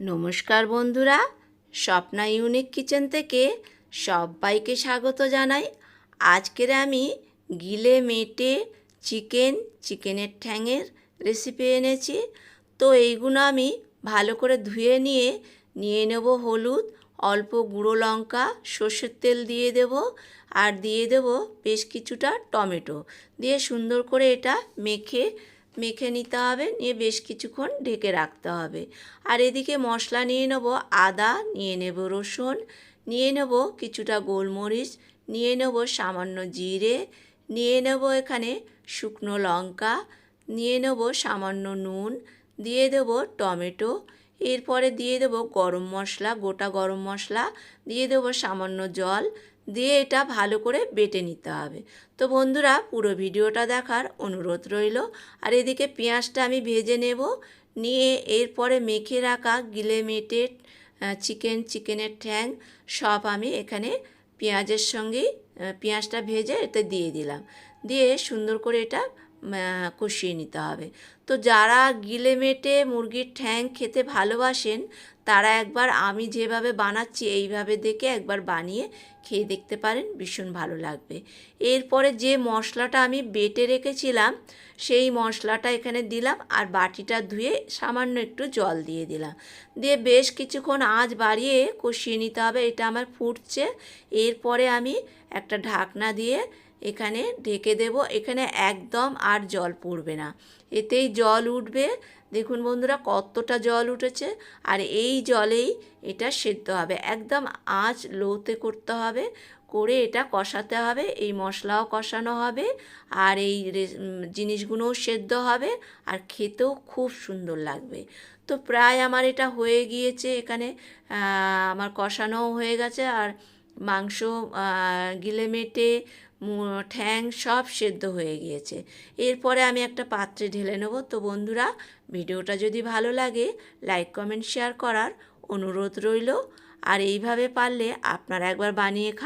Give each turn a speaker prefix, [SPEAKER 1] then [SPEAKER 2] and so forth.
[SPEAKER 1] নমস্কার বন্ধুরা, Swapna unique kitchen থেকে সবাইকে স্বাগত জানাই। আজকের আমি গিলে মেটে চিকেন, চিকেনের ঠ্যাঙের রেসিপি এনেছি। তো এইগুলো আমি ভালো করে ধুয়ে নিয়ে নিয়ে নেব হলুদ, অল্প গুঁড়ো লঙ্কা, সর্ষের তেল দিয়ে দেব আর দিয়ে দেব বেশ কিছুটা টমেটো। দিয়ে সুন্দর করে এটা মেখে মেখে নিতে হবে, নিয়ে বেশ কিছুক্ষণ ঢেকে রাখতে হবে। আর এদিকে মশলা নিয়ে নেব আদা, নিয়ে নেব রসুন, নিয়ে নেব কিছুটা গোলমরিচ, নিয়ে নেব সামান্য জিরে, নিয়ে নেব এখানে শুকনো লঙ্কা, নিয়ে নেব সামান্য নুন, দিয়ে দেব টমেটো, এরপরে দিয়ে দেব গরম মশলা, গোটা গরম মশলা, দিয়ে দেব সামান্য জল দিয়ে এটা ভালো করে বেটে নিতে হবে। তো বন্ধুরা, পুরো ভিডিওটা দেখার অনুরোধ রইল। আর এদিকে পেঁয়াজটা আমি ভেজে নেব। নিয়ে এরপরে মেখে রাখা গিলে মেটে চিকেন, চিকেনের ঠ্যাং সব আমি এখানে পেঁয়াজের সঙ্গেই পেঁয়াজটা ভেজে এতে দিয়ে দিলাম। দিয়ে সুন্দর করে এটা কষিয়ে নিতে হবে। তো যারা গিলে মেটে মুরগির ঠ্যাং খেতে ভালোবাসেন তারা একবার আমি যেভাবে বানাচ্ছি, এইভাবে দেখে একবার বানিয়ে খেয়ে দেখতে পারেন, ভীষণ ভালো লাগবে। এরপরে যে মশলাটা আমি বেটে রেখেছিলাম, সেই মশলাটা এখানে দিলাম আর বাটিটা ধুয়ে সামান্য একটু জল দিয়ে দিলাম। দিয়ে বেশ কিছুক্ষণ আঁচ বাড়িয়ে কষিয়ে নিতে হবে, এটা আমার ফুটছে। এরপরে আমি একটা ঢাকনা দিয়ে এখানে ঢেকে দেব, এখানে একদম আর জল পড়বে না। এতেই জল উঠবে দেখুন বন্ধুরা, কতটা জল উঠেছে, আর এই জলেই এটা সেদ্ধ হবে। একদম আঁচ লোতে করতে হবে, করে এটা কষাতে হবে, এই মশলাও কষানো হবে, আর এই জিনিসগুলোও সেদ্ধ হবে, আর খেতেও খুব সুন্দর লাগবে। তো প্রায় আমার এটা হয়ে গিয়েছে এখানে আমার কষানোও হয়ে গেছে, আর মাংস গিলে মেটে ঠ্যাং সব সেদ্ধ হয়ে গিয়েছে। এরপরে আমি একটা পাত্রে ঢেলে নেব। তো বন্ধুরা, ভিডিওটা যদি ভালো লাগে, লাইক, কমেন্ট, শেয়ার করার অনুরোধ রইল। আর এইভাবে পারলে আপনারা একবার বানিয়ে খান।